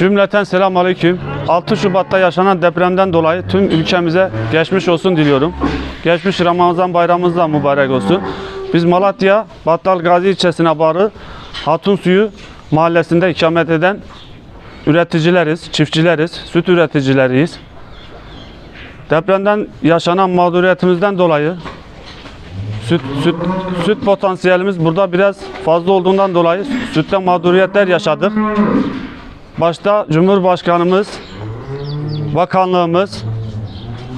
Cümleten selam aleyküm. 6 Şubat'ta yaşanan depremden dolayı tüm ülkemize geçmiş olsun diliyorum. Geçmiş Ramazan bayramımız da mübarek olsun. Biz Malatya Battal Gazi ilçesine bağlı Hatun Suyu mahallesinde ikamet eden üreticileriz, çiftçileriz, süt üreticileriyiz. Depremden yaşanan mağduriyetimizden dolayı süt, süt, süt potansiyelimiz burada biraz fazla olduğundan dolayı sütte mağduriyetler yaşadık. Başta Cumhurbaşkanımız, Bakanlığımız,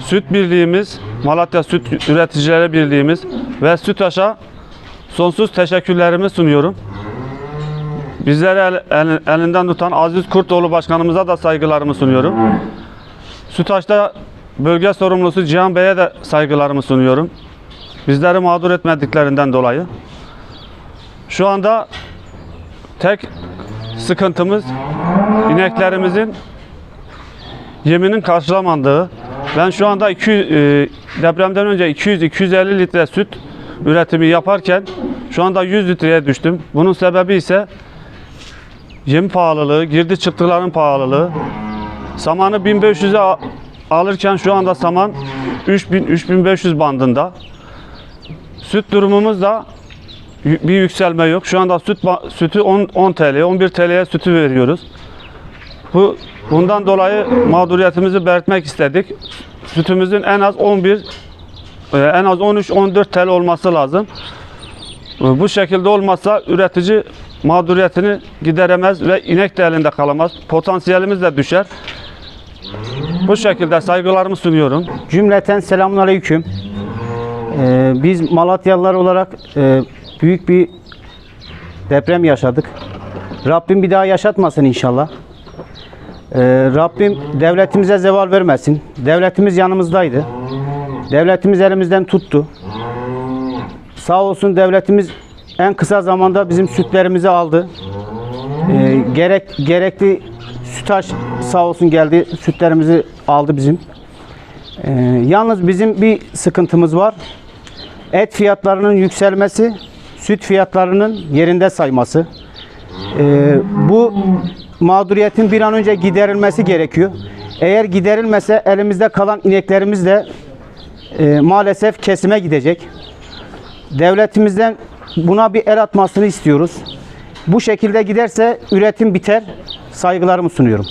Süt Birliğimiz, Malatya Süt Üreticileri Birliğimiz ve SÜTAŞ'a sonsuz teşekkürlerimi sunuyorum. Bizleri el- el- elinden tutan Aziz Kurtoğlu Başkanımıza da saygılarımı sunuyorum. SÜTAŞ'ta bölge sorumlusu Cihan Bey'e de saygılarımı sunuyorum. Bizleri mağdur etmediklerinden dolayı. Şu anda tek sıkıntımız ineklerimizin yeminin karşılamadığı. Ben şu anda 200, e, depremden önce 200-250 litre süt üretimi yaparken şu anda 100 litreye düştüm. Bunun sebebi ise yem pahalılığı, girdi çıktıların pahalılığı. Samanı 1500'e a- alırken şu anda saman 3000-3500 bandında. Süt durumumuz da bir yükselme yok. Şu anda süt sütü 10, 10 TL, 11 TL'ye sütü veriyoruz. Bu bundan dolayı mağduriyetimizi belirtmek istedik. Sütümüzün en az 11 e, en az 13-14 TL olması lazım. E, Bu şekilde olmazsa üretici mağduriyetini gideremez ve inek de elinde kalamaz. Potansiyelimiz de düşer. Bu şekilde saygılarımı sunuyorum. Cümleten selamünaleyküm. Ee, biz Malatyalılar olarak e, büyük bir deprem yaşadık. Rabbim bir daha yaşatmasın inşallah. Ee, Rabbim devletimize zeval vermesin. Devletimiz yanımızdaydı. Devletimiz elimizden tuttu. Sağ olsun devletimiz en kısa zamanda bizim sütlerimizi aldı. Ee, gerek gerekli sütaş sağ olsun geldi sütlerimizi aldı bizim. Ee, yalnız bizim bir sıkıntımız var. Et fiyatlarının yükselmesi, süt fiyatlarının yerinde sayması. Ee, bu mağduriyetin bir an önce giderilmesi gerekiyor. Eğer giderilmese elimizde kalan ineklerimiz de e, maalesef kesime gidecek. Devletimizden buna bir el atmasını istiyoruz. Bu şekilde giderse üretim biter. Saygılarımı sunuyorum.